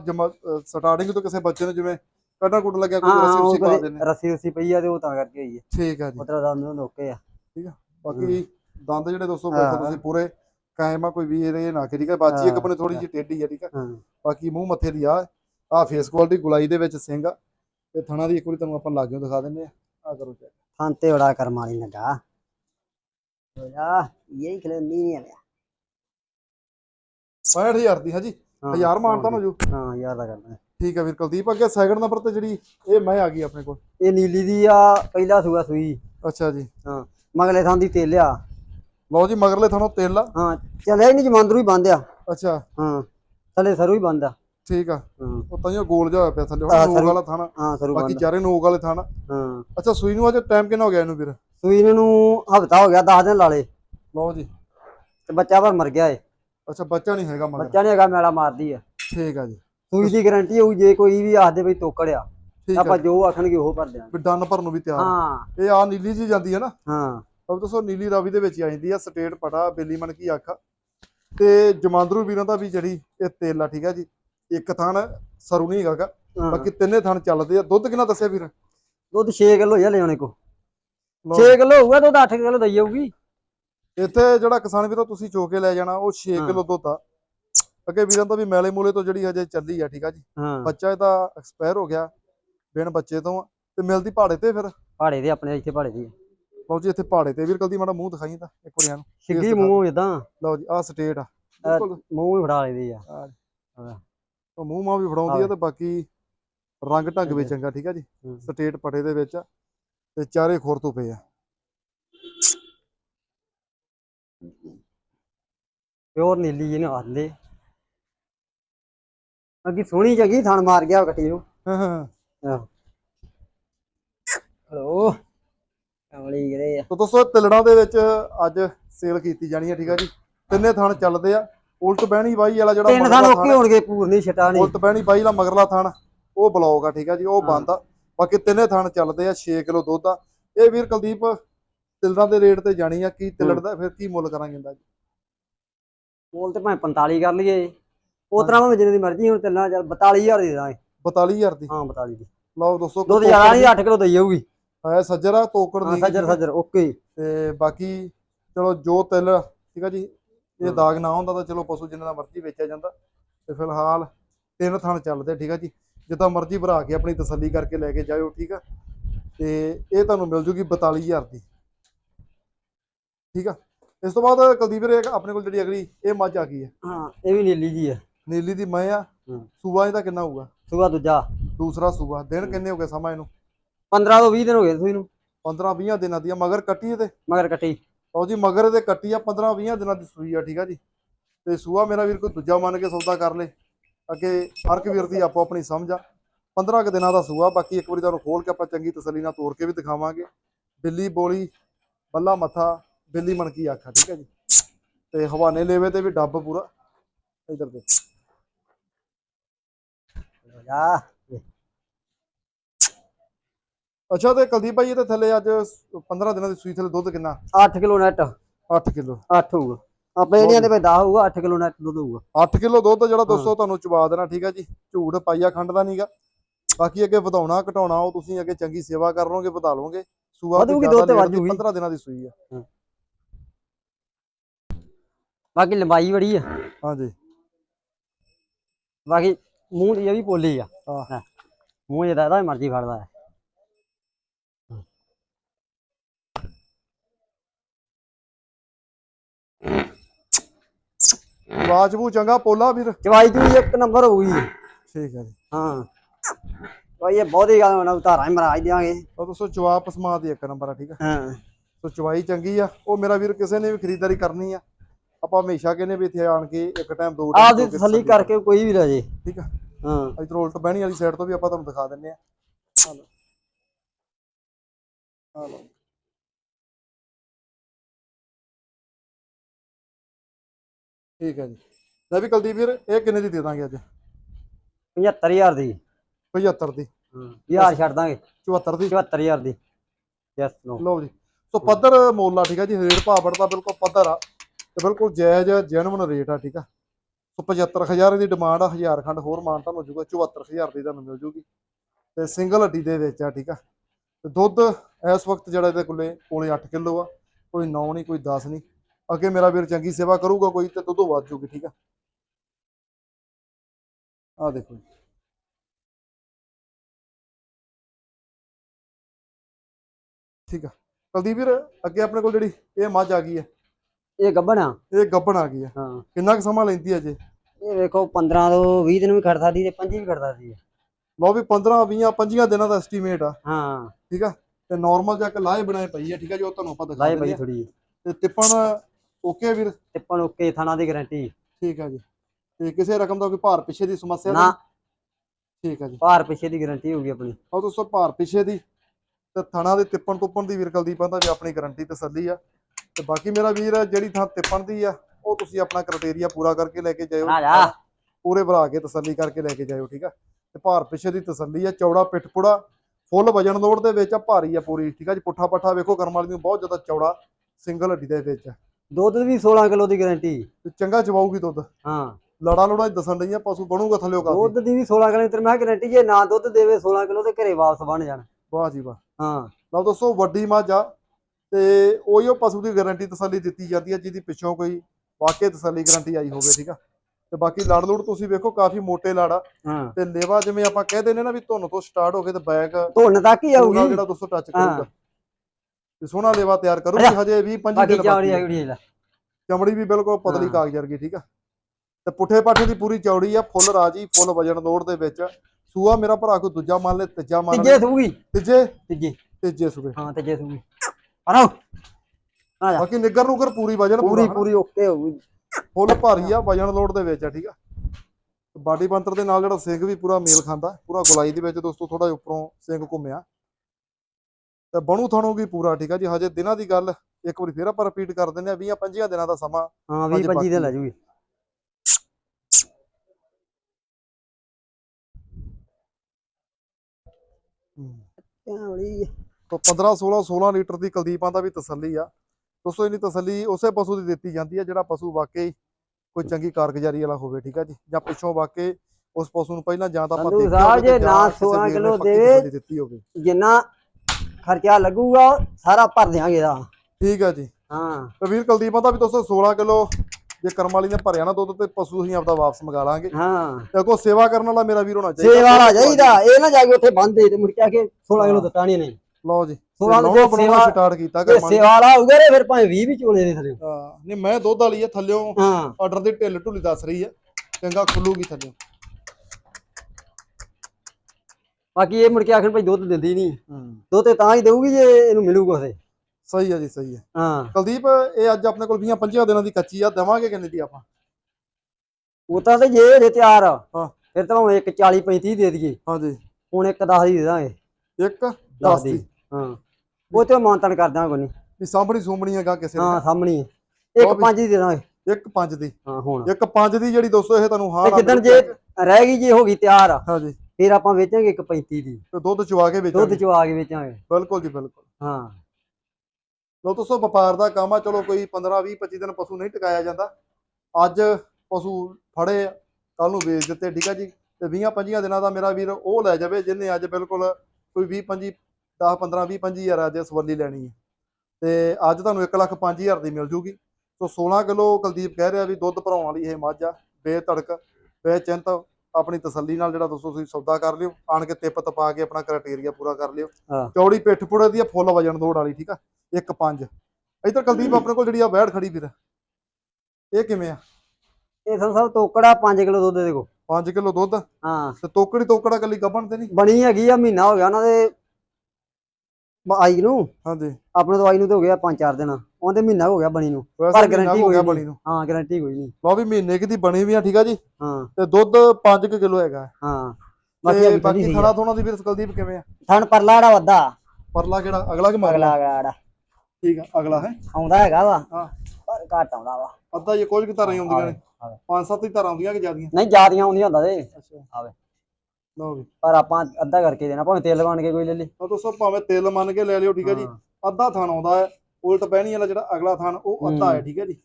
ਸਟਾਰਟਿੰਗ ਤੋਂ ਕਿਸੇ ਬੱਚੇ ਨੂੰ ਜਿਵੇਂ ਕੱਢਾ ਕੁੱਟ ਲੱਗਿਆ ਕੋਈ ਰੱਸੀ ਉਸੀ ਪਾ ਦਿੰਦੇ। ਰੱਸੀ ਰੱਸੀ ਪਈ ਆ ਤੇ ਉਹ ਤਾਂ ਕਰਕੇ ਹੋਈ ਹੈ ਠੀਕ ਆ ਜੀ। ਮਤਲਬ ਦਾ ਨੂੰ ਨੋਕੇ ਆ। ਬਾਕੀ ਦੰਦ ਜਿਹੜੇ ਦੋਸਤੋ ਹਾਂ। ਵੇਖੋ ਤੁਸੀਂ ਪੂਰੇ ਕਾਇਮ ਆ ਕੋਈ ਵੀ ਇਹ ਨਾ ਕਿ ਠੀਕ ਹੈ ਬਾਚੀ ਇੱਕ ਹਾਂ। ਬਣੇ ਥੋੜੀ ਜਿਹੀ ਟੇਢੀ ਆ ਠੀਕ ਹੈ ਹਾਂ। ਬਾਕੀ ਮੂੰਹ ਮੱਥੇ ਦੀ ਆ ਆ ਫੇਸ ਕੁਆਲਿਟੀ ਗੁਲਾਈ ਦੇ ਵਿੱਚ ਸਿੰਘ ਆ। ਤੇ ਥਣਾ ਦੀ ਇੱਕ ਵਾਰੀ ਤੁਹਾਨੂੰ ਆਪਾਂ ਲਾਗਿਓ ਦਿਖਾ ਦਿੰਦੇ ਆ। ਆ ਕਰੋ ਚੈੱਕ ਥਾਂ ਤੇ ਬੜਾ ਕਰਮ ਲੱਗਾ ਹੋਇਆ ਇਹ ਖਲੇ ਨਹੀਂ ਆਇਆ 65000 ਦੀ ਹਾਂਜੀ? ਹਾਂ, 1000 ਮਾਨਤਾ ਹੋ। ਜੂ ਹਾਂ ਯਾਦ ਆ ਕਰਨਾ। ਠੀਕ ਆ ਵੀਰ ਕੁਲਦੀਪ ਅੱਗੇ ਸੈਕਿੰਡ ਨੰਬਰ ਤੇ ਜਿਹੜੀ ਇਹ ਮੈਂ ਆ ਗਈ ਆਪਣੇ ਕੋਲ। ਇਹ ਨੀਲੀ ਦੀ ਆ ਪਹਿਲਾ ਸੂਆ ਸੂਈ। ਅੱਛਾ ਜੀ। ਮਗਲੇ ਥਾਂ ਦੀ ਤੇਲਿਆ ਲਓ ਜੀ ਮਗਰਲੇ ਥਣੋਂ ਤੇਲ ਆ ਹਾਂ ਚੱਲਿਆ ਹੀ ਨਹੀਂ ਜਮਾਂਦਰੂ ਹੀ ਬੰਦ ਆ ਅੱਛਾ। ਹਾਂ ਥੱਲੇ ਸਰੂ ਹੀ ਬੰਦ ਆ ਠੀਕ ਆ। ਹਾਂ। ਉਹ ਤਾਂ ਜਿਹਾ ਗੋਲ ਜਿਹਾ ਹੋਇਆ ਪਿਆ ਥੱਲੇ ਹੁਣ ਨੋਕ ਵਾਲਾ ਥਾਣਾ। ਹਾਂ ਸਰੂ ਬਾਕੀ ਚਾਰੇ ਨੋਕ ਵਾਲੇ ਥਾਣਾ। ਹਾਂ। ਅੱਛਾ ਸੂਈ ਨੂੰ ਅਜੇ ਟਾਈਮ ਕਿੰਨਾ ਹੋ ਗਿਆ ਇਹਨੂੰ ਵੀਰ ਸੂਈ ਨੂੰ ਹਫਤਾ ਹੋ ਗਿਆ 10 ਦਿਨ ਲਾ ਲੇ ਲਓ ਜੀ। ਤੇ ਬੱਚਾ ਪਰ ਮਰ ਗਿਆ ਏ। ਅੱਛਾ ਬੱਚਾ ਨਹੀਂ ਹੈਗਾ ਮਗਰ ਬੱਚਾ ਨਹੀਂ ਹੈਗਾ ਮੈਲਾ ਮਾਰਦੀ ਆ। ਠੀਕ ਆ ਜੀ। ਸੂਈ ਦੀ ਗਾਰੰਟੀ ਹੋਊ ਜੇ ਕੋਈ ਵੀ ਆਖਦੇ ਬਈ ਤੋਕੜਿਆ ਠੀਕ ਆਪਾਂ ਆ ਜੋ ਆਖਣਗੇ ਉਹ ਭਰ ਦਿਆਂਗੇ। ਡੰਨ ਭਰਨ ਨੂੰ ਵੀ ਤਿਆਰ ਆ। ਹਾਂ। ਇਹ ਆ ਨੀਲੀ ਜੀ ਜਾਂਦੀ ਹੈ ਨਾ। ਹਾਂ। ਸਭ ਦੱਸੋ ਨੀਲੀ ਰਾਵੀ ਦੇ ਵਿੱਚ ਆ ਜਾਂਦੀ ਆ ਸਟੇਟ ਪਟਾ ਬੇਲੀ ਮਨ ਕੀ ਆਖਾ ਤੇ ਜਮਾਂਦਰੂ ਵੀਰਾਂ ਦਾ ਵੀ ਜਿਹੜੀ ਇਹ ਤੇਲ ਆ ਠੀਕ ਆ ਜੀ ਇੱਕ ਥਾਨ ਸਰੂ ਨਹੀਂ ਹੈਗਾ। ਬਾਕੀ ਤਿੰਨੇ ਥਣ ਚੱਲਦੇ ਆ। ਦੁੱਧ ਕਿੰਨਾ ਦੱਸਿਆ ਵੀਰ? ਦੁੱਧ 6 ਕਿਲੋ ਹੀ ਆ ਲਿਆਉਣੇ ਕੋ। ਲਓ। 6 ਕਿਲੋ ਹੋਊਗਾ ਦੁੱਧ 8 ਕਿਲੋ ਦਈ ਜਾਊਗੀ। ਇੱਥੇ ਜਿਹੜਾ ਕਿਸਾਨ ਵੀਰੋ ਤੁਸੀਂ ਚੋ ਕੇ ਲੈ ਜਾਣਾ ਉਹ 6 ਹਾਂ। ਕਿਲੋ ਦੁੱਧ ਆ। ਅੱਗੇ ਵੀਰਾਂ ਤੋਂ ਵੀ ਮੈਲੇ ਮੂਲੇ ਤੋਂ ਜਿਹੜੀ ਹਜੇ ਚੱਲੀ ਆ ਠੀਕ ਆ ਜੀ। ਬੱਚਾ ਇਹਦਾ ਐਕਸਪਾਇਰ ਹੋ ਗਿਆ ਬਿਨ ਬੱਚੇ ਤੋਂ। ਤੇ ਮਿਲਦੀ ਪਹਾੜੇ ਤੇ ਫਿਰ? ਪਹਾੜੇ ਦੇ ਆਪਣੇ ਇੱਥੇ ਪਹਾੜੇ ਦੀ ਲਓ ਜੀ ਇੱਥੇ ਪਹਾੜੇ ਤੇ ਵੀਰ ਕਲਦੀ ਮਾੜਾ ਮੂੰਹ ਦਿਖਾਈ ਤਾਂ ਇੱਕ ਵਾਰੀ ਨੂੰ ਸਿੱਗੀ ਮੂੰਹ ਇਦਾਂ ਲਓ ਜੀ ਆਹ ਸਟੇਟ ਆ ਬਿਲਕੁਲ। ਮੂੰਹ ਵੀ ਫੜਾ ਲੈਦੀ ਆ। ਉਹ ਮੂੰਹ ਮਾਂ ਵੀ ਫੜਾਉਂਦੀ ਆ। ਤੇ ਬਾਕੀ ਰੰਗ ਢੰਗ ਵੀ ਚੰਗਾ ਠੀਕ ਆ ਜੀ। ਸਟੇਟ ਪਟੇ ਦੇ ਵਿੱਚ ਆ, ਤੇ ਚਾਰੇ ਖੁਰ ਤੋਂ ਪਏ ਆ। ਪਿਓਰ ਨੀਲੀ ਜੀ ਨੂੰ ਹੱਥ ਦੇ ਅੱਗੇ ਸੋਹਣੀ ਜਗੀ ਥਣ ਮਾਰ ਗਿਆ ਕੱਟੀ ਨੂੰ। ਹਾਂ ਹਾਂ ਹਲੋ। ਕਮਲੀ ਗਰੇ ਤਾਂ ਦੋਸਤੋ ਤਿਲੜਾਂ ਦੇ ਵਿੱਚ ਅੱਜ ਸੇਲ ਕੀਤੀ ਜਾਣੀ ਹੈ ਠੀਕ ਆ ਜੀ। ਤਿੰਨੇ ਥਣ ਚੱਲਦੇ ਆ। ਉਲਟ ਬਹਿਣੀ ਬਾਈ ਵਾਲਾ ਜਿਹੜਾ ਤਿੰਨ ਥਣ ਓਕੇ ਹੋਣਗੇ ਪੂਰਨੀ ਛਟਾ ਨਹੀਂ। ਉਲਟ ਬਹਿਣੀ ਬਾਈ ਵਾਲਾ ਮਗਰਲਾ ਥਣ ਉਹ ਬਲੌਗ ਆ ਠੀਕ ਆ ਜੀ ਉਹ। ਬੰਦ ਆ। ਬਾਕੀ ਤਿੰਨੇ ਥਣ ਚੱਲਦੇ ਆ 6 ਕਿਲੋ ਦੁੱਧ ਆ। ਇਹ ਵੀਰ ਕੁਲਦੀਪ ਤਿਲੜਾਂ ਦੇ ਰੇਟ ਤੇ ਜਾਣੀ ਆ ਕੀ ਤਿਲੜ ਦਾ ਫਿਰ ਕੀ ਮੁੱਲ ਕਰਾਂਗੇ ਜੀ ਬੋਲ ਤੇ ਭਾਵੇਂ 45 ਕਰ ਲਈਏ। ਉਹ ਤਰ੍ਹਾਂ ਭਾਵੇਂ ਜਿੰਨੇ ਦੀ ਮਰਜ਼ੀ ਹੁਣ ਚੱਲਣਾ ਚੱਲ 42000 ਦੇ ਦਾਂਗੇ 42000 ਦੀ। ਹਾਂ 42 ਦੀ। ਲਓ ਦੋਸਤੋ ਦੁੱਧ ਜ਼ਿਆਦਾ ਨਹੀਂ 8 ਕਿਲੋ ਦਈ ਜਾਊਗੀ। ਹੈ ਸੱਜਰ ਆ ਤੋਕੜ ਹਾਂ ਦੀ। ਸੱਜਰ ਸੱਜਰ ਓਕੇ ਤੇ ਬਾਕੀ ਚਲੋ ਜੋ ਤਿਲ ਠੀਕ ਆ ਜੀ ਇਹ ਹਾਂ। ਦਾਗ ਨਾ ਹੁੰਦਾ ਤਾਂ ਚਲੋ ਪਸ਼ੂ ਜਿੰਨਾ ਦਾ ਮਰਜ਼ੀ ਵੇਚਿਆ ਜਾਂਦਾ। ਤੇ ਫਿਲਹਾਲ ਤਿੰਨ ਥਣ ਚੱਲਦੇ ਠੀਕ ਆ ਜੀ। ਜਿੱਦਾਂ ਮਰਜ਼ੀ ਭਰਾ ਕੇ ਆਪਣੀ ਤਸੱਲੀ ਕਰਕੇ ਲੈ ਕੇ ਜਾਇਓ ਠੀਕ ਆ। ਤੇ ਇਹ ਤੁਹਾਨੂੰ ਮਿਲ ਜੂਗੀ 42000 ਦੀ। ਠੀਕ ਆ। ਇਸ ਤੋਂ ਬਾਅਦ ਕੁਲਦੀਪ ਵੀਰੇ ਆਪਣੇ ਕੋਲ ਜਿਹੜੀ ਅਗਲੀ ਇਹ ਮੱਝ ਆ ਗਈ ਹੈ। ਹਾਂ ਇਹ ਵੀ ਨੀਲੀ ਜੀ ਆ ਨੀਲੀ ਦੀ ਮੈਂ ਆ। ਹਾਂ। ਸੂਬਾ ਇਹਦਾ ਕਿੰਨਾ ਹੋਊਗਾ? ਸੁਬਾ ਦੂਜਾ। ਦੂਸਰਾ ਸੂਬਾ ਦਿਨ ਕਿੰਨੇ ਹੋ ਗਏ ਸਮਾਂ ਇਹਨੂੰ? 15 ਤੋਂ 20 ਦਿਨ ਹੋ ਗਏ ਤੁਸੀਂ ਨੂੰ। 15 20 ਦਿਨਾਂ ਦੀ ਆ ਮਗਰ ਕੱਟੀ ਇਹਦੇ ਮਗਰ ਕੱਟੀ। ਲਓ ਜੀ ਮਗਰ ਇਹਦੇ ਕੱਟੀ ਆ 15 20 ਦਿਨਾਂ ਦੀ ਸੂਈ ਆ ਠੀਕ ਆ ਜੀ। ਤੇ ਸੂਆ ਮੇਰਾ ਵੀਰ ਕੋਈ ਦੂਜਾ ਮੰਨ ਕੇ ਸੌਦਾ ਕਰ ਲੇ। ਅੱਗੇ ਹਰ ਇੱਕ ਵੀਰ ਦੀ ਆਪੋ ਆਪਣੀ ਸਮਝ ਆ। 15 ਕੁ ਦਿਨਾਂ ਦਾ ਸੂਆ ਬਾਕੀ ਇੱਕ ਵਾਰੀ ਤੁਹਾਨੂੰ ਖੋਲ ਕੇ ਆਪਾਂ ਚੰਗੀ ਤਸੱਲੀ ਨਾਲ ਤੋੜ ਕੇ ਵੀ ਦਿਖਾਵਾਂਗੇ। ਬਿੱਲੀ ਬੋਲੀ ਬੱਲਾ ਮੱਥਾ ਬਿੱਲੀ ਮਣਕੀ ਆਖਾ ਠੀਕ ਹੈ ਜੀ। ਤੇ ਹਵਾਨੇ ਲੇਵੇ ਤੇ ਵੀ ਡੱਬ ਪੂਰਾ। ਇਧਰ ਦੇ ਜਾ। ਅੱਛਾ ਤੇ ਕੁਲਦੀਪ ਭਾਈ ਇਹਦੇ ਥੱਲੇ ਅੱਜ 15 ਦਿਨਾਂ ਦੀ ਸੂਈ ਥੱਲੇ ਦੁੱਧ ਕਿੰਨਾ? 8 ਕਿਲੋ ਨੈਟ 8 ਕਿਲੋ। 8 ਹੋਊਗਾ। ਆਪਣੇ ਇੰਡੀਆ ਦੇ ਭਾਈ 10 ਹੋਊਗਾ 8 ਕਿਲੋ ਨੈਟ ਦੁੱਧ ਹੋਊਗਾ। 8 ਕਿਲੋ ਦੁੱਧ ਜਿਹੜਾ ਦੋਸਤੋ ਤੁਹਾਨੂੰ ਚਵਾ ਦੇਣਾ ਠੀਕ ਹੈ ਜੀ? ਝੂੜ ਪਾਈਆ ਖੰਡ ਦਾ ਨਹੀਂਗਾ ਬਾਕੀ ਅੱਗੇ ਵਧਾਉਣਾ ਘਟਾਉਣਾ ਉਹ ਤੁਸੀਂ ਅੱਗੇ ਚੰਗੀ ਸੇਵਾ ਕਰ ਲਓਗੇ ਵਧਾ ਲਓਗੇ। ਸੂਆ ਵਧੂਗੀ, ਦੁੱਧ ਤੇ ਵਧੂਗੀ। 15 ਦਿਨਾਂ ਦੀ ਸੂਈ ਆ। ਬਾਕੀ ਲੰਬਾਈ ਬੜੀ ਆ। ਹਾਂਜੀ। ਬਾਕੀ ਮੂੰਹ ਦੀ ਇਹ ਵੀ ਪੋਲੀ ਆ। ਹਾਂ। ਮੂੰਹ ਜਿਹਦਾ ਇਹਦਾ ਮਰਜ਼ੀ ਫੜਦਾ ਹੈ। ਵਾਜਬੂ ਚੰਗਾ ਪੋਲਾ ਵੀਰ। ਚਵਾਈ ਦੀ ਇੱਕ ਨੰਬਰ ਹੋਊਗੀ ਠੀਕ ਹੈ ਜੀ। ਹਾਂ। ਭਾਈ ਇਹ ਬਹੁਤ ਹੀ ਗੱਲ ਹੋਣਾ ਉਤਾਰਾਂ ਹੀ ਮਰਾਜ ਦਿਆਂਗੇ। ਉਹ ਦੋਸਤੋ ਚਵਾ ਪਸਮਾ ਦੀ ਇੱਕ ਨੰਬਰ ਆ ਠੀਕ ਆ? ਹਾਂ। ਸੋ ਚਵਾਈ ਚੰਗੀ ਆ। ਉਹ ਮੇਰਾ ਵੀਰ ਕਿਸੇ ਨੇ ਵੀ ਖਰੀਦਦਾਰੀ ਕਰਨੀ ਆ। ਆਪਾਂ ਹਮੇਸ਼ਾ ਕਹਿੰਦੇ ਵੀ ਇੱਥੇ ਆਣ ਕੇ ਇੱਕ ਟਾਈਮ ਦੋ time ਆਪਦੀ ਤਸੱਲੀ ਕਰਕੇ ਕੋਈ ਵੀ ਰਜੇ ਠੀਕ ਆ? ਹਾਂ। ਇਧਰ ਉਲਟ ਬਹਿਣੀ ਵਾਲੀ ਸਾਈਡ ਤੋਂ ਵੀ ਆਪਾਂ ਤੁਹਾਨੂੰ ਦਿਖਾ ਦਿੰਨੇ ਆ। ਆ ਲਓ ਠੀਕ ਹੈ ਜੀ। ਲੈ ਵੀ ਕੁਲਦੀਪ ਵੀਰ ਇਹ ਕਿੰਨੇ ਦੀ ਦੇ ਦਾਂਗੇ ਅੱਜ? 75000 ਦੀ। 75 ਦੀ। ਯਾਰ ਛੱਡ ਦਾਂਗੇ। 74 ਦੀ। 74000 ਦੀ। ਯੈਸ ਨੋ ਲਓ ਜੀ। ਸੋ ਪੱਧਰ ਮੁੱਲ ਆ ਠੀਕ ਆ ਜੀ। ਰੇਟ ਭਾਅ ਬੜਦਾ ਬਿਲਕੁਲ ਪੱਧਰ ਆ ਤੇ ਬਿਲਕੁਲ ਜਾਇਜ਼ ਜੈਨੂਨ ਰੇਟ ਆ ਠੀਕ ਆ। ਸੋ 75000 ਦੀ ਡਿਮਾਂਡ ਆ 1000 ਖੰਡ ਹੋਰ ਮਾਨ ਤੁਹਾਨੂੰ ਹੋ ਜਾਊਗਾ 74000 ਦੀ ਤੁਹਾਨੂੰ ਮਿਲ ਜੂਗੀ। ਤੇ ਸਿੰਗਲ ਹੱਡੀ ਦੇ ਵਿੱਚ ਆ ਠੀਕ ਆ। ਤੇ ਦੁੱਧ ਇਸ ਵਕਤ ਜਿਹੜਾ ਇਹਦੇ ਕੋਲੇ ਕੋਲੇ 8 ਕਿਲੋ ਆ। ਕੋਈ 9 ਨਹੀਂ ਕੋਈ 10 ਨਹੀਂ। ਅੱਗੇ ਮੇਰਾ ਵੀਰ ਚੰਗੀ ਸੇਵਾ ਕਰੂਗਾ ਕੋਈ ਤੇ ਦੁੱਧੋਂ ਵੱਧ ਜੂਗੀ ਠੀਕ ਆ? ਆ ਦੇਖੋ ਜੀ। ਠੀਕ ਆ। ਕੁਲਦੀਪ ਵੀਰ ਅੱਗੇ ਆਪਣੇ ਕੋਲ ਜਿਹੜੀ ਇਹ ਮੱਝ ਆ ਗਈ ਹੈ। ਇਹ ਗੱਬਣ ਆ? ਇਹ ਗੱਭਣ ਆ ਗਈ ਹੈ। ਹਾਂ। ਕਿੰਨਾ ਕੁ ਸਮਾਂ ਲੈਂਦੀ ਹੈ ਜੇ ਇਹ ਵੇਖੋ 15 ਤੋਂ 20 ਦਿਨ ਵੀ ਖੜ ਸਕਦੀ ਤੇ 25 ਵੀ ਖੜ ਸਕਦੀ ਹੈ। ਲਓ ਵੀ 15 20 25 ਦਿਨਾਂ ਦਾ ਐਸਟੀਮੇਟ ਆ। ਹਾਂ। ਠੀਕ ਆ? ਤੇ ਨਾਰਮਲ ਜਾ ਕੇ ਲਾਏ ਬਣਾਏ ਪਈ ਹੈ ਠੀਕ ਆ ਜੋ ਤੁਹਾਨੂੰ ਆਪਾਂ ਦਿਖਾ ਲਾਏ ਪਈ ਥੋੜੀ ਤੇ ਤਿੱਪਣ ਓਕੇ ਵੀਰ? ਟਿੱਪਣ ਓਕੇ ਥਾਣਾ ਦੀ ਗਾਰੰਟੀ। ਠੀਕ ਆ ਜੀ। ਤੇ ਕਿਸੇ ਰਕਮ ਦਾ ਕੋਈ ਭਾਰ ਪਿੱਛੇ ਦੀ ਸਮੱਸਿਆ ਨਾ। ਠੀਕ ਆ ਜੀ। ਭਾਰ ਪਿੱਛੇ ਦੀ ਗਾਰੰਟੀ ਹੋਊਗੀ ਆਪਣੀ। ਉਹ ਦੋਸਤੋ ਭਾਰ ਪਿੱਛੇ ਦੀ। ਤੇ ਥਣਾ ਦੇ ਤਿੱਪਣ ਤੁੱਪਣ ਦੀ ਵੀਰ ਕੁਲਦੀਪ ਕਹਿੰਦਾ ਵੀ ਆਪਣੀ ਗਾਰੰਟੀ ਤਸੱਲੀ ਆ। ਤੇ ਬਾਕੀ ਮੇਰਾ ਵੀਰ ਜਿਹੜੀ ਥਾਂ ਤਿੱਪਣ ਦੀ ਆ ਉਹ ਤੁਸੀਂ ਆਪਣਾ ਕ੍ਰਾਈਟੇਰੀਆ ਪੂਰਾ ਕਰਕੇ ਲੈ ਕੇ ਜਾਇਓ। ਪੂਰੇ ਭਰਾ ਕੇ ਤਸੱਲੀ ਕਰਕੇ ਲੈ ਕੇ ਜਾਇਓ ਠੀਕ ਆ? ਤੇ ਭਾਰ ਪਿੱਛੇ ਦੀ ਤਸੱਲੀ ਆ ਚੌੜਾ ਪਿੱਠ ਪੁੜਾ ਫੁੱਲ ਵਜਨ ਲੋਡ ਦੇ ਵਿੱਚ ਆ ਭਾਰੀ ਆ ਪੂਰੀ ਠੀਕ ਆ ਜੀ? ਪੁੱਠਾ ਪੱਠਾ ਵੇਖੋ ਕਰਮ ਵਾਲੀ ਨੂੰ ਬਹੁਤ ਜ਼ਿਆਦਾ ਚੌੜਾ ਸਿੰਗਲ ਹੱਡੀ ਦੇ ਵਿੱਚ ਆ। ਦੁੱਧ ਵੀ 16 ਕਿਲੋ ਦੀ ਗਾਰੰਟੀ ਤੇ ਚੰਗਾ ਚਵਾਊਗੀ ਦੁੱਧ। ਹਾਂ। ਲੜਾ ਲੜਾ ਦੱਸਣ ਡਈਆਂ ਪਸ਼ੂ ਬਣੂਗਾ ਥੱਲੇ ਕਾਫੀ। ਦੁੱਧ ਦੀ ਵੀ 16 ਕਿਲੋ ਤੇ ਮੈਂ ਗਰੰਟੀ ਜੇ ਨਾ ਦੁੱਧ ਦੇਵੇ 16 ਕਿਲੋ ਤੇ ਘਰੇ ਵਾਪਸ ਬਣ ਜਾਣ। ਵਾਹ ਜੀ ਵਾਹ। ਹਾਂ। ਲਓ ਦੋਸਤੋ ਵੱਡੀ ਮੱਝ ਆ ਤੇ ਉਹੀ ਉਹ ਪਸ਼ੂ ਦੀ ਗਾਰੰਟੀ ਤਸੱਲੀ ਦਿੱਤੀ ਜਾਂਦੀ ਹੈ ਜਿਹਦੀ ਪਿੱਛੋਂ ਕੋਈ ਵਾਕਈ ਤਸੱਲੀ ਗਾਰੰਟੀ ਆਈ ਹੋਵੇ ਠੀਕ ਆ? ਤੇ ਬਾਕੀ ਲੜ ਲੂੜ ਤੁਸੀਂ ਵੇਖੋ ਕਾਫੀ ਮੋਟੇ ਲੜ ਆ। ਤੇ ਲੇਵਾ ਜਿਵੇਂ ਆਪਾਂ ਕਹਿ ਦਿੰਦੇ ਨਾ ਵੀ ਧੁੰਨ ਤੋਂ ਸਟਾਰਟ ਹੋ ਕੇ ਤੇ ਬੈਕ ਧੁੰਨ ਤੱਕ ਹੀ ਆਊਗੀ। ਜਿਹੜਾ ਦੋਸਤੋ ਟੱਚ। ਕਰੂਗਾ। ਤੇ ਸੋਹਣਾ ਲੇਵਾ ਤਿਆਰ ਕਰੂਗੀ। ਹਜੇ 20 25 ਬਾਕੀ ਦਿਨ ਬਾਕੀ ਲੈ। ਚਮੜੀ ਵੀ ਬਿਲਕੁਲ ਪਤਲੀ। ਕਾਗਜ਼ ਵਰਗੀ ਠੀਕ ਆ? ਤੇ ਪੁੱਠੇ ਪਾਠੇ ਦੀ ਪੂਰੀ ਚੌੜੀ ਆ ਫੁੱਲ ਰਾਜੀ ਫੁੱਲ ਵਜਨ ਲੋੜ ਦੇ ਵਿੱਚ। ਸੂਆ ਮੇਰਾ ਭਰਾ ਕੋਈ ਦੂਜਾ ਮੰਨ ਲੈ ਤੀਜਾ ਮੰਨ ਤੀਜੇ ਲੈ। ਸੂਗੀ? ਤੀਜੇ? ਤੀਜੇ। ਤੀਜੇ ਸੂਏ ਹਾਂ ਤੀਜੇ ਸੂਗੀ। ਆਰੋ ਆ ਜਾ। ਬਾਕੀ ਨਿੱਗਰ ਨੂਗਰ ਪੂਰੀ ਵਜਨ ਪੂਰੀ ਪੂਰੀ ਓਕੇ ਹੋਊਗੀ। ਫੁੱਲ ਭਾਰੀ ਆ ਵਜਨ ਲੋੜ ਦੇ ਵਿੱਚ ਆ ਠੀਕ ਆ? ਬਾਡੀ ਬੰਤਰ ਦੇ ਨਾਲ ਜਿਹੜਾ ਸਿੰਘ ਵੀ ਪੂਰਾ ਮੇਲ ਖਾਂਦਾ ਪੂਰਾ ਗੁਲਾਈ ਦੇ ਵਿੱਚ ਦੋਸਤੋ ਥੋੜਾ ਉੱਪਰੋਂ ਸਿੰਘ ਘੁੰਮਿਆ। ਤੇ ਬਣੂ ਥਣੂਗੀ ਪੂਰਾ ਠੀਕ ਆ ਜੀ? ਹਜੇ ਦਿਨਾਂ ਦੀ ਗੱਲ ਇੱਕ ਵਾਰੀ ਫੇਰ ਆਪਾਂ ਰਿਪੀਟ ਕਰ ਦਿੰਦੇ ਆ 20 25 ਦਿਨਾਂ ਦਾ ਸਮਾਂ ਹਾਂ ਹਾਂਜੀ, 20 25 ਦੇ ਬਾਕੀ- ਲੈ ਜੂਗੀ। ਚਾਵੜੀ ਤੋਂ 15 16 16 ਲੀਟਰ ਦੀ ਕੁਲਦੀਪਾਂ ਦਾ ਵੀ ਤਸੱਲੀ ਆ। ਦੋਸਤੋ ਇਹਨੀ ਤਸੱਲੀ ਉਸੇ ਪਸ਼ੂ ਦੀ ਦਿੱਤੀ ਜਾਂਦੀ ਆ ਜਿਹੜਾ ਪਸ਼ੂ ਵਾਕਈ ਕੋਈ ਚੰਗੀ ਕਾਰਗੁਜ਼ਾਰੀ ਵਾਲਾ ਹੋਵੇ ਠੀਕ ਆ ਜੀ? ਜਾਂ ਪਿੱਛੋਂ ਵਾਕਈ ਉਸ ਪਸ਼ੂ ਨੂੰ ਪਹਿਲਾਂ ਜਾਂ ਤਾਂ ਆਪਾਂ ਦੇਖਿਆ ਸਾਹਿਬ ਹੋਵੇ ਤੇ ਜੇ ਜਾਂ ਨਾ ਕਿਸੇ 16 ਵੀਰ ਨੇ ਕਿਲੋ ਪੱਕੀ ਦੇਵੇ ਤਸੱਲੀ ਦਿੱਤੀ ਹੋਵੇ। ਜਿੰਨਾ ਖਰਚਾ ਲੱਗੂਗਾ ਸਾਰਾ ਭਰ ਦਿਆਂਗੇ ਦਾ ਠੀਕ ਆ ਜੀ। ਹਾਂ। ਤੇ ਵੀਰ ਕੁਲਦੀਪਾਂ ਦਾ ਵੀ ਦੋਸਤੋ 16 ਕਿਲੋ ਜੇ ਕਰਮ ਵਾਲੀ ਨੇ ਭਰਿਆ ਨਾ ਦੁੱਧ ਤੇ ਪਸ਼ੂ ਅਸੀਂ ਆਪਦਾ ਵਾਪਸ ਮੰਗਾ ਲਾਂਗੇ। ਹਾਂ। ਤੇ ਅੱਗੋਂ ਸੇਵਾ ਕਰਨ ਵਾਲਾ ਮੇਰਾ ਵੀਰ ਹੋਣਾ ਚਾਹੀਦਾ। ਸੇਵਾ ਵਾਲਾ ਚਾਹੀਦਾ। ਇਹ ਨਾ ਜਾ ਕੇ ਉੱਥੇ ਬੰਦ ਦੇ ਤੇ ਮੁੜ ਕੇ ਆ ਕੇ 16 ਕਿਲੋ ਦਿੱਤਾ ਨਹੀਂ ਨਹੀਂ ਲਓ ਜੀ। ਸੇਵਾ ਬਣਾਉਣਾ ਸਟਾਰਟ ਕੀਤਾ ਕਰਮ ਸੇਵਾ ਵਾਲਾ ਹੋਊਗਾ ਤੇ ਫਿਰ ਭਾਵੇਂ 20 ਵੀ ਚੋਲੇ ਦੇ ਥਲੇ। ਹਾਂ। ਨਹੀਂ ਮੈਂ ਦੁੱਧ ਵਾਲੀ ਆ ਥੱਲਿਓਂ ਹਾਂ। ਆਰਡਰ ਦੀ ਢਿੱਲ ਢੁੱਲੀ ਦੱਸ ਰਹੀ ਆ। ਚੰਗਾ ਖੁੱਲੂਗੀ ਥੱਲੇ ਬਾਕੀ ਇਹ ਮੁੜ ਕੇ ਆਖਣ ਭਾਈ ਦੁੱਧ ਦਿੰਦੀ ਨਹੀਂ। ਹੂੰ। ਦੁੱਧ ਤੇ ਤਾਂ ਹੀ ਦੇਊਗੀ ਜੇ ਇਹਨੂੰ ਮਿਲੂਗਾ ਉਸੇ। ਸਹੀ ਆ ਜੀ ਸਹੀ ਆ। ਹਾਂ। ਕੁਲਦੀਪ ਇਹ ਅੱਜ ਆਪਣੇ ਕੋਲ 20 25 ਦਿਨਾਂ ਦੀ ਕੱਚੀ ਆ ਦੇਵਾਂਗੇ ਕਿੰਨੇ ਦੀ ਆਪਾਂ? ਉਹ ਤਾਂ ਤੇ ਜੇ ਜੇ ਤਿਆਰ ਆ ਹਾਂ। ਫਿਰ ਤਾਂ ਇੱਕ 40 35 ਦੇ ਦਈਏ। ਹਾਂਜੀ ਹੁਣ ਇੱਕ 10 ਦੀ ਦੇ ਦਾਂਗੇ। ਇੱਕ 10 10 ਦੀ। ਦੀ। ਹਾਂ। ਉਹ ਤੇ ਮਾਨਤਨ ਕਰ ਦਾਂਗੇ ਕੋਈ ਨਹੀਂ ਵੀ ਸਾਂਭਣੀ ਸੂੰਭਣੀ ਹੈਗਾ ਕਿਸੇ ਹਾਂ ਸਾਹਮਣੀ ਹੀ। ਇੱਕ ਵੀ- 5 ਦੀ ਦੇ ਦਾਂਗੇ। ਇੱਕ 5 ਦੀ। ਹਾਂ ਹੁਣ। ਇੱਕ 5 ਦੀ ਜਿਹੜੀ ਦੋਸਤੋ ਇਹ ਤੁਹਾਨੂੰ ਹਾਂ ਜਿੱਦਣ ਜੇ ਰਹਿ ਗਈ ਜੇ ਹੋ ਗਈ ਤਿਆਰ ਹਾਂਜੀ ਫਿਰ ਆਪਾਂ ਵੇਚਾਂਗੇ ਇੱਕ 35 ਦੀ। ਤੇ ਦੁੱਧ ਚਵਾ ਕੇ ਦੁੱਧ ਵੇਚਾਂਗੇ ਚਵਾ ਕੇ ਵੇਚਾਂਗੇ। ਬਿਲਕੁਲ ਜੀ ਬਿਲਕੁਲ। ਹਾਂ। ਲੋ ਦੋਸਤੋ ਵਪਾਰ ਦਾ ਕੰਮ ਆ। ਚਲੋ ਕੋਈ 15 20 25 ਦਿਨ ਪਸ਼ੂ ਨਹੀਂ ਟਿਕਾਇਆ ਜਾਂਦਾ। ਅੱਜ ਪਸ਼ੂ ਫੜੇ ਕੱਲ ਨੂੰ ਵੇਚ ਦਿੱਤੇ ਠੀਕ ਆ ਜੀ। ਤੇ 20 25 ਦਿਨਾਂ ਦਾ ਮੇਰਾ ਵੀਰ ਉਹ ਲੈ ਜਾਵੇ ਜਿਹਨੇ ਅੱਜ ਬਿਲਕੁਲ ਕੋਈ 20 25 10 15 20 25 ਹਜ਼ਾਰ ਅੱਜ ਸਵੱਲੀ ਲੈਣੀ ਹੈ ਤੇ ਅੱਜ ਤੁਹਾਨੂੰ 1 ਲੱਖ 5000 ਦੀ ਮਿਲ ਜੂਗੀ। ਸੋ 16 ਕਿਲੋ ਕੁਲਦੀਪ ਕਹਿ ਰਿਹਾ ਵੀ ਦੁੱਧ ਭਰਾਉਣ ਵਾਲੀ ਇਹ ਮੱਝ ਆ। ਬੇਧੜਕ ਬੇਚਿੰਤ ਆਪਣੀ ਤਸੱਲੀ ਨਾਲ ਜਿਹੜਾ ਦੋਸਤੋ ਤੁਸੀਂ ਸੌਦਾ ਕਰ ਲਿਓ ਆਣ ਕੇ ਤਿੱਪ ਤਪਾ ਕੇ ਆਪਣਾ ਕ੍ਰਾਈਟੇਰੀਆ ਪੂਰਾ ਕਰ ਲਿਓ। ਹਾਂ। ਚੌੜੀ ਪਿੱਠ ਪੁੜੇ ਦੀ ਆ ਫੁੱਲ ਵਜਨ ਦੌੜ ਵਾਲੀ ਠੀਕ ਆ? ਇੱਕ ਪੰਜ। ਇੱਧਰ ਕੁਲਦੀਪ ਆਪਣੇ ਕੋਲ ਜਿਹੜੀ ਆ ਵੈੜ ਖੜੀ ਵੀਰ ਇਹ ਕਿਵੇਂ ਆ? ਇਹ ਸਭ ਸਭ ਤੋਕੜਾ 5 ਕਿਲੋ ਦੁੱਧ ਦੇ ਕੋ 5 ਕਿਲੋ ਦੁੱਧ? ਹਾਂ। ਤੇ ਤੋਕੜੀ ਤੋਕੜਾ ਕੱਲੀ ਗੱਭਣ ਤੇ ਨਹੀਂ? ਬਣੀ ਹੈਗੀ ਆ ਮਹੀਨਾ ਹੋ ਗਿਆ ਉਹਨਾਂ ਦੇ ਬ- ਆਈ ਨੂੰ। ਹਾਂਜੀ। ਆਪਣੇ ਤੋਂ ਆਈ ਨੂੰ ਤੇ ਹੋ ਗਿਆ 5-4 ਦਿਨ। ਉਹਦੇ ਮਹੀਨਾ ਹੋ ਗਿਆ ਬਣੀ ਨੂੰ। ਵੈਸੇ ਪਰ ਮਹੀਨਾ ਹੋ ਗਿਆ ਬਣੀ ਨੂੰ। ਹਾਂ ਗਾਰੰਟੀ ਕੋਈ ਨਹੀਂ। ਲਓ ਵੀ ਮਹੀਨੇ ਕੀ ਦੀ ਬਣੀ ਵੀ ਆ ਠੀਕ ਆ ਜੀ? ਹਾਂ। ਤੇ ਦੁੱਧ 5 ਕਿਲੋ ਹੈਗਾ। ਹਾਂ। ਬਾਕੀ ਬਾਕੀ ਬਾਕੀ ਬਾਕੀ ਥਣਾ ਥੋਣਾ ਦੀ ਵੀਰ ਕੁਲਦੀਪ ਕਿਵੇਂ ਆ? ਥਣ ਪਰਲਾੜਾ ਵੱਧਾ। ਪਰਲਾ ਕਿਹੜਾ? ਅਗਲਾ ਕਿ ਮਗਲਾ ਅਗਲਾ ਗਾੜਾ ਠੀਕ ਆ ਅਗਲਾ ਹੈ। ਆਉਂਦਾ ਹੈਗਾ ਵਾ। ਹਾਂ। ਪਰ ਘੱਟ ਆਉਂਦਾ ਵਾ। ਅੱਧਾ ਜੇ ਕੁਝ ਕਿ ਧਾਰਾਂ ਹੀ ਆਉਂਦੀਆਂ ਨੇ। ਆਵੇ। ਪੰਜ ਸੱਤ ਹੀ ਧਾਰਾਂ ਆਉਂਦੀਆਂ ਕਿ ਜ਼ਿਆਦੀਆਂ? ਨਹੀਂ ਜਿਆਦੀਆਂ ਆਉਂਦੀਆਂ ਹੁੰਦਾ ਤੇ। ਅੱਛਾ। ਆਵੇ। ਲਓ ਵੀ। ਪਰ ਆਪਾਂ ਅੱਧਾ ਕਰਕੇ ਦੇਣਾ ਭਾਵੇਂ ਤੇਲ ਬਣ ਕੇ ਕੋਈ ਲੈ ਲਈ ਤਾਂ ਦੋਸਤੋ ਭਾਵੇਂ ਤਿਲ ਮੰਨ ਕੇ ਲੈ ਲਿਓ ਠੀਕ ਹੈ ਜੀ। ਹਾਂ। ਅੱਧਾ ਥਣ ਆਉਂਦਾ ਹੈ। ਉਲਟ ਬਹਿਣੀ ਵਾਲਾ ਜਿਹੜਾ ਅਗਲਾ ਥਣ ਉਹ ਅੱਧਾ ਹੈ। ਠੀਕ ਹੈ ਜੀ।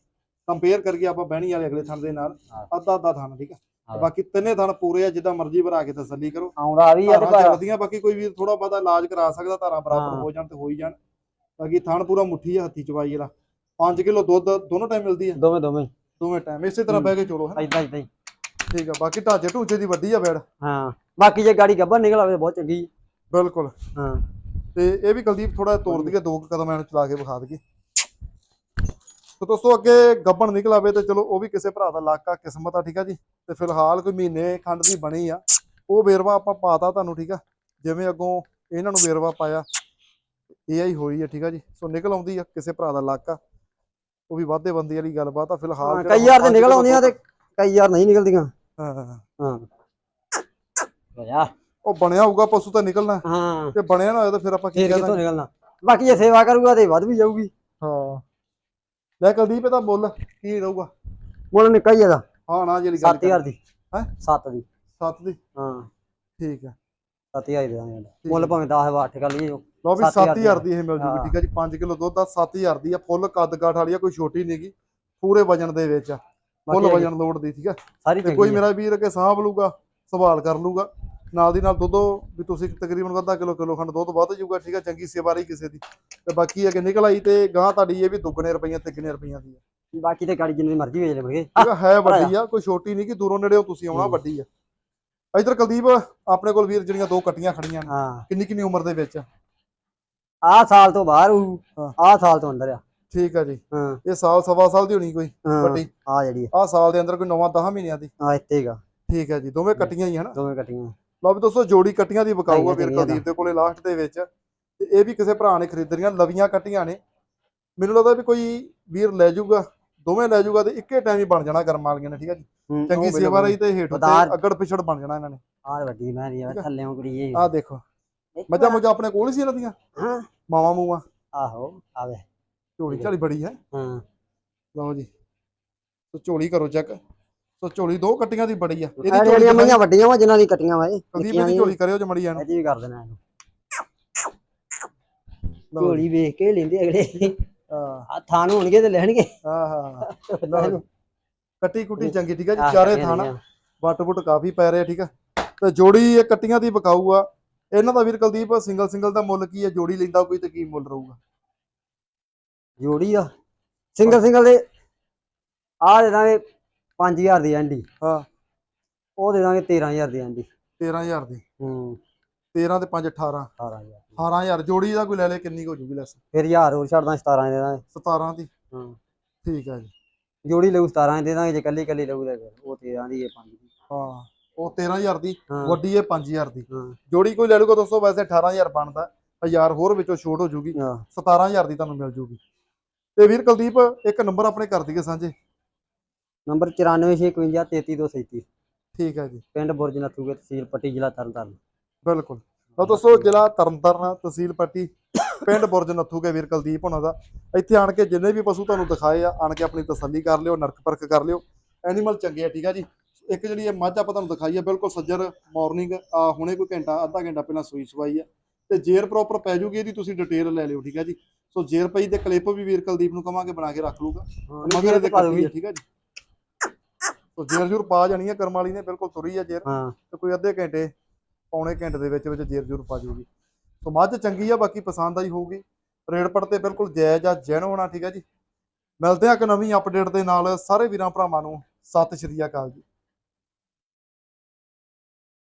ਕੰਪੇਅਰ ਕਰਕੇ ਆਪਾਂ ਬਹਿਣੀ ਵਾਲੇ ਅਗਲੇ ਥਣ ਦੇ ਨਾਲ। ਅੱਧਾ ਅੱਧਾ ਥਣ ਠੀਕ ਹੈ। ਬਾਕੀ ਤਿੰਨੇ ਥਣ ਪੂਰੇ ਆ ਜਿੱਦਾਂ ਮਰਜ਼ੀ ਭਰਾ ਕੇ ਤਸੱਲੀ ਕਰੋ। ਆਉਂਦਾ ਵੀ ਪਰ ਚੱਲਦੀਆਂ ਬਾਕੀ ਕੋਈ ਵੀ ਥੋੜਾ ਬਹੁਤਾ ਇਲਾਜ ਕਰਾ ਸਕਦਾ ਧਾਰਾਂ ਬਰਾਬਰ ਹਾਂ। ਜਾਣ ਤੇ ਹੋ ਹੀ ਜਾਣ। ਬਾਕੀ ਥਣ ਪੂਰਾ ਮੁੱਠੀ ਆ ਹੱਥੀ ਚਵਾਈ ਵਾਲਾ। 5 ਕਿਲੋ ਦੁੱਧ ਦੋਨੋਂ ਟਾਈਮ ਮਿਲਦੀ ਹੈ ਦੋਵੇਂ ਦੋਵੇਂ। ਦੋਵੇਂ ਟਾਈਮ ਇਸੇ ਤਰ੍ਹਾਂ। ਬਹਿ ਕੇ ਚੋਲੋ ਹੈ ਇਦਾਂ ਇਦਾਂ ਠੀਕ ਆ ਬਾਕੀ ਢਾਂਚੇ ਢੂਚੇ ਦੀ ਵੱਡੀ ਆ ਬੈੜ। ਹਾਂ। ਬਾਕੀ ਜੇ ਗਾੜੀ ਗੱਬਰ ਨਿਕਲ ਆਵੇ ਬਹੁਤ ਚੰਗੀ। ਬਿਲਕੁਲ। ਹਾਂ। ਤੇ ਇਹ ਵੀ ਕੁਲਦੀਪ ਥੋੜਾ ਤੋੜ ਦਈਏ ਦੋ ਕੁ ਕਦਮ ਐਨ ਚਲਾ ਕੇ ਵਿਖਾ ਦਈਏ। ਤੇ ਦੋਸਤੋ ਅੱਗੇ ਗੱਬਣ ਨਿਕਲ ਆਵੇ ਤੇ ਚਲੋ ਉਹ ਵੀ ਕਿਸੇ ਭਰਾ ਦਾ ਲੱਕ ਆ ਕਿਸਮਤ ਆ ਠੀਕ ਆ ਜੀ? ਤੇ ਫਿਲਹਾਲ ਕੋਈ ਮਹੀਨੇ ਖੰਡ ਦੀ ਬਣੀ ਆ। ਉਹ ਵੇਰਵਾ ਆਪਾਂ ਪਾਤਾ ਤੁਹਾਨੂੰ ਠੀਕ ਆ? ਜਿਵੇਂ ਅੱਗੋਂ ਇਹਨਾਂ ਨੂੰ ਵੇਰਵਾ ਪਾਇਆ ਇਹ ਹੀ ਹੋਈ ਆ ਠੀਕ ਆ ਜੀ? ਸੋ ਨਿਕਲ ਆਉਂਦੀ ਆ ਕਿਸੇ ਭਰਾ ਦਾ ਲੱਕ। ਆ ਉਹ ਵੀ ਵਾਧੇ ਬੰਦੀ ਵਾਲੀ ਗੱਲਬਾਤ ਆ ਫਿਲਹਾਲ ਕਈ ਯਾਰ ਤੇ ਨਿਕਲ ਕਿੱਲੋ ਆਉਂਦੀਆਂ ਤੇ ਕਈ ਯਾਰ ਨਹੀਂ ਨਿਕਲਦੀਆਂ। ਹਾਂ, ਹਾਂ, ਹਾਂ। ਹਾਂ। ਯਾ ਉਹ ਬਣਿਆ ਹੋਊਗਾ ਪਸ਼ੂ ਤਾਂ ਨਿਕਲਣਾ। ਹਾਂ। ਤੇ ਬਣਿਆ ਨਾ ਹੋਇਆ ਤਾਂ ਫਿਰ ਆਪਾਂ ਕੀ ਫੇਰ ਕਿੱਥੋਂ ਨਿਕਲਣਾ? ਬਾਕੀ ਜੇ ਸੇਵਾ ਕਰੂਗਾ ਤੇ ਵੱਧ ਵੀ ਜਾਊਗੀ। ਹਾਂ। ਲੈ ਕੁਲਦੀਪ ਇਹਦਾ ਮੁੱਲ ਕੀ ਰਹੂਗਾ? ਮੁੱਲ ਨਿੱਕਾ ਹੀ ਇਹਦਾ। ਹਾਂ ਨਾ ਜਿਹੜੀ ਗੱਲ 7000 ਦੀ। ਹੈਂ? 7 ਦੀ। 7 ਦੀ? ਹਾਂ। ਠੀਕ ਹੈ 7000 ਦੀ ਦਾਂਗੇ। ਮੁੱਲ ਭਾਵੇਂ 10 8 ਕਰ ਲਈਏ ਲਓ ਵੀ 7000 7000 ਦੀ ਇਹ ਮਿਲ ਜੂਗੀ। ਠੀਕ ਹੈ ਜੀ 5 ਕਿਲੋ ਦੁੱਧ ਦਾ 7000 ਦੀ ਆ ਫੁੱਲ ਕੱਦ ਕਾਠ ਵਾਲੀ ਆ ਕੋਈ ਛੋਟੀ ਨਹੀਂਗੀ ਪੂਰੇ ਵਜਨ ਦੇ ਵਿੱਚ ਆ। ਫੁੱਲ ਵਜਨ ਲੋਡ ਦੀ ਠੀਕ ਆ। ਸਾਰੀ ਕੋਈ। ਮੇਰਾ ਵੀਰ ਕੇ ਸਾਂਭ ਲੂਗਾ ਸੰਭਾਲ ਕਰ ਲੂਗਾ ਨਾਲ ਦੀ ਨਾਲ ਦੁੱਧੋ ਵੀ ਤੁਸੀਂ ਤਕਰੀਬਨ ਅੱਧਾ ਕਿਲੋ ਕਿਲੋ ਖੰਡ ਦੁੱਧ ਵੱਧ ਜਾਊਗਾ ਠੀਕ ਆ ਚੰਗੀ ਸੇਵਾ ਰਹੀ ਕਿਸੇ ਦੀ। ਤੇ ਬਾਕੀ ਇਹ ਕਿ ਨਿਕਲ ਆਈ ਤੇ ਗਾਂ ਤੁਹਾਡੀ ਇਹ ਵੀ ਦੁੱਗਣੇ ਰੁਪਈਆਂ ਤਿੱਗਣੇ ਰੁਪਈਆਂ ਦੀ ਆ। ਬਾਕੀ ਤੇ ਗਾੜੀ ਜਿੰਨੀ ਮਰਜ਼ੀ ਵੇਚ ਲਵਾਂਗੇ। ਠੀਕ ਆ ਹੈ ਵੱਡੀ ਆ ਕੋਈ ਛੋਟੀ ਨਹੀਂ ਕਿ ਦੂਰੋਂ ਨੇੜੇੋਂ ਤੁਸੀਂ ਆਉਣਾ। ਵੱਡੀ ਆ। ਇਧਰ ਕੁਲਦੀਪ ਆਪਣੇ ਕੋਲ ਵੀਰ ਜਿਹੜੀਆਂ ਦੋ ਕੱਟੀਆਂ ਖੜੀਆਂ ਨੇ ਹਾਂ। ਕਿੰਨੀ ਕਿੰਨੀ ਉਮਰ ਦੇ ਵਿੱਚ ਆਹ ਸਾਲ ਤੋਂ ਬਾਹਰ ਹਾਂ। ਆਹ ਸਾਲ ਤੋਂ ਅੰਦਰ ਆ। ਠੀਕ ਆ ਜੀ। ਹਾਂ। ਇਹ ਸਾਲ ਸਵਾ ਸਾਲ ਦੀ ਹੋਣੀ ਕੋਈ ਵੱਡੀ। ਆ ਜਿਹੜੀ ਆਹ ਸਾਲ ਦੇ ਅੰਦਰ ਕੋਈ ਨਵਾਂ 10 ਮਹੀਨਿਆਂ ਦੀ। ਆ ਇੱਥੇਗਾ ਠੀਕ ਹੈ ਜੀ ਦੋਵੇਂ ਕੱਟੀਆਂ ਹੀ ਹਨ? ਦੋਵੇਂ ਕੱਟੀਆਂ। ਲਓ ਵੀ ਦੋਸਤੋ ਜੋੜੀ ਕੱਟੀਆਂ ਦੀ ਵਿਕਾਊ ਆ ਹੈਗੀਆਂ ਵੀਰ ਕੁਲਦੀਪ ਦੇ ਕੋਲੇ ਲਾਸਟ ਦੇ ਵਿੱਚ। ਤੇ ਇਹ ਵੀ ਕਿਸੇ ਭਰਾ ਨੇ ਖਰੀਦਣੀਆਂ ਲਵੀਆਂ ਕੱਟੀਆਂ ਨੇ। ਮੈਨੂੰ ਲੱਗਦਾ ਵੀ ਕੋਈ ਵੀਰ ਲੈ ਜਾਊਗਾ ਦੋਵੇਂ ਲੈ ਜਾਊਗਾ ਤੇ ਇੱਕੇ ਟਾਈਮ ਹੀ ਬਣ ਜਾਣਾ ਕਰਮ ਵਾਲੀਆਂ ਨੇ ਠੀਕ ਹੈ ਜੀ ਚੰਗੀ ਸੇਵਾ ਰਹੀ ਤੇ ਹੇਠ ਉੱਤੇ ਅੱਗੜ ਪਿਛੜ ਬਣ ਜਾਣਾ ਇਹਨਾਂ ਨੇ। ਆਹ ਵੱਡੀ ਮੈਂ ਆ। ਥੱਲੇੋਂ ਇਹ ਆਹ ਦੇਖੋ। ਮੱਝਾਂ ਮੁੱਝਾਂ ਆਪਣੇ ਕੋਲ ਹੀ ਸੀ ਇਹਨਾਂ ਦੀਆਂ? ਹਾਂ। ਮਾਵਾ ਮੂਵਾ ਆਹੋ ਆਵੇ। ਝੋਲੀ ਝਾਲੀ ਬੜੀ ਹੈ। ਹਾਂ। ਲਓ ਜੀ। ਸੋ ਝੋਲੀ ਕਰੋ ਚੈੱਕ ਸੋ ਝੋਲੀ ਦੋ ਕੱਟੀਆਂ ਦੀ ਬੜੀ ਆ। ਇਹ ਇਹਦੀ ਝੋਲੀ ਮਈਆਂ ਵੱਡੀਆਂ ਵਾ ਜਿਨ੍ਹਾਂ ਦੀ ਕੱਟੀਆਂ ਵਾ ਇਹ ਦੀ ਝੋਲੀ ਕਰਿਓ ਜਮੜੀ ਇਹਨੂੰ ਇਹਦੀ ਵੀ ਕਰ ਦੇਣਾ ਇਹਨੂੰ। ਝੋਲੀ ਵੇਖ ਕੇ ਲੈਂਦੇ ਅਗਲੇ। ਆ ਥਾਨ ਹੋਣਗੇ ਤੇ ਲੈਣਗੇ। ਆਹ ਇਹਨੂੰ ਕੱਟੀ ਕੁੱਟੀ ਚੰਗੀ ਠੀਕ ਆ ਜੀ? ਚਾਰੇ ਥਾਣਾ ਦੀਆਂ। ਵੱਟ ਵੁੱਟ ਕਾਫੀ ਪੈ ਰਿਹਾ ਠੀਕ ਆ? ਤੇ ਜੋੜੀ ਇਹ ਕੱਟੀਆਂ ਦੀ ਵਿਕਾਊ ਆ। ਇਹਨਾਂ ਦਾ ਵੀਰ ਕੁਲਦੀਪ ਸਿੰਗਲ ਸਿੰਗਲ ਦਾ ਮੁੱਲ ਕੀ ਹੈ ਜੋੜੀ ਲੈਂਦਾ ਕੋਈ ਤੇ ਕੀ ਮੁੱਲ ਰਹੂਗਾ? ਜੋੜੀ ਆ। ਸਿੰਗਲ ਸਿੰਗਲ ਦੇ ਆ ਦੇ ਦਾਂਗੇ 5000 ਦੀ ਐਂਡੀ ਹਾਂ। ਉਹ ਦੇ ਦਾਂਗੇ 13000 ਦੀ ਐਂਡੀ 13000 ਦੀ। ਹੂੰ। 13 ਤੇ 5 18 18000 18000 ਜੋੜੀ ਦਾ ਕੋਈ ਲੈ ਲੈ ਕਿੰਨੀ ਹੋ ਜੂਗੀ ਲੈਸ? ਫਿਰ 1000 ਹੋਰ ਛੱਡਦਾ 17 ਦੇ ਦਾਂਗੇ। 17 ਦੀ? ਹਾਂ। ਠੀਕ ਆ ਜੀ। ਜੋੜੀ ਲਊ 17 ਦੇ ਦਾਂਗੇ ਜੇ ਕੱਲੀ ਕੱਲੀ ਲਊ ਤਾਂ ਫਿਰ ਉਹ 13 ਦੀ ਇਹ 5 ਦੀ। ਹਾਂ ਉਹ 13000 ਦੀ ਹਾਂ। ਵੱਡੀ ਇਹ 5000 ਦੀ। ਹਾਂ। ਜੋੜੀ ਕੋਈ ਲੈ ਲੂਗਾ ਦੋਸਤੋ ਵੈਸੇ 18000 ਬਣਦਾ। 1000 ਹੋਰ ਵਿੱਚੋਂ ਛੋਟ ਹੋ ਜੂਗੀ। ਹਾਂ। 17000 ਦੀ ਤੁਹਾਨੂੰ ਮਿਲ ਜੂਗੀ। ਤੇ ਵੀਰ ਕੁਲਦੀਪ ਇੱਕ ਨੰਬਰ ਆਪਣੇ ਕਰ ਦਈਏ ਸਾਂਝੇ। ਨੰਬਰ 9465533237 ਠੀਕ ਹੈ ਜੀ। ਪਿੰਡ ਬੁਰਜ ਨੱਥੂਗੇ ਤਹਿਸੀਲ ਪੱਟੀ ਜ਼ਿਲ੍ਹਾ ਤਰਨਤਾਰਨ। ਬਿਲਕੁਲ। ਤਾਂ ਦੋਸਤੋ ਜ਼ਿਲ੍ਹਾ ਤਰਨਤਾਰਨ ਤਹਿਸੀਲ ਪੱਟੀ ਪਿੰਡ ਬੁਰਜ ਨੱਥੂ ਕੇ ਵੀਰ ਕੁਲਦੀਪ ਹੋਣਾ ਦਾ। ਇੱਥੇ ਆਣ ਕੇ ਜਿੰਨੇ ਵੀ ਪਸ਼ੂ ਤੁਹਾਨੂੰ ਦਿਖਾਏ ਆ ਆਣ ਕੇ ਆਪਣੀ ਤਸੱਲੀ ਕਰ ਲਿਓ ਨਰਕ ਪਰਖ ਕਰ ਲਿਓ। ਐਨੀਮਲ ਚੰਗੇ ਆ ਠੀਕ ਆ ਜੀ। ਇੱਕ ਜਿਹੜੀ ਇਹ ਮੱਝ ਆਪਾਂ ਤੁਹਾਨੂੰ ਦਿਖਾਈ ਆ ਬਿਲਕੁਲ ਸੱਜਰ ਮਾਰਨਿੰਗ ਆ ਹੁਣੇ ਕੋਈ ਘੰਟਾ ਅੱਧਾ ਘੰਟਾ ਪਹਿਲਾਂ ਸੂਈ ਸਵਾਈ ਆ। ਤੇ ਜੇਰ ਪ੍ਰੋਪਰ ਪੈ ਜੂਗੀ ਇਹਦੀ ਤੁਸੀਂ ਡਿਟੇਲ ਲੈ ਲਿਓ ਠੀਕ ਆ ਜੀ। ਸੋ ਜੇਰ ਪਈ ਤੇ ਕਲਿੱਪ ਵੀ ਵੀਰ ਕੁਲਦੀਪ ਨੂੰ ਕਵਾਂਗੇ ਬਣਾ ਕੇ ਰੱਖ ਲੂਗਾ ਮਗਰ ਇਹਦੇ ਕੱਟੀ ਠੀਕ ਆ ਜੀ। ਸੋ ਜੇਰ ਜੂਰ ਪਾ ਜਾਣੀ ਆ ਕਰਮ ਵਾਲੀ ਨੇ ਬਿਲਕੁਲ ਤੁਰੀ ਆ ਜੇਰ। ਹਾਂ। ਤੇ ਕੋਈ ਅੱਧੇ ਘੰਟੇ ਪੌਣੇ ਘੰਟੇ ਦੇ ਵਿੱਚ ਵਿੱਚ ਜੇਰ ਜੂਰ ਪਾ ਜੂਗੀ। ਸੋ ਮੱਝ ਚੰਗੀ ਆ ਬਾਕੀ ਪਸੰਦ ਆਈ ਹੋਊਗੀ। ਰੇਟ ਪੜ ਤੇ ਬਿਲਕੁਲ ਜਾਇਜ਼ ਆ ਜੈਨ ਹੋਣਾ ਠੀਕ ਆ ਜੀ। ਮਿਲਦੇ ਆ ਇੱਕ ਨਵੀਂ ਅਪਡੇਟ ਦੇ ਨਾਲ। ਸਾਰੇ ਵੀਰਾਂ ਭਰਾਵਾਂ ਨੂੰ ਸਤਿ ਸ਼੍ਰੀ ਅਕਾਲ ਜੀ।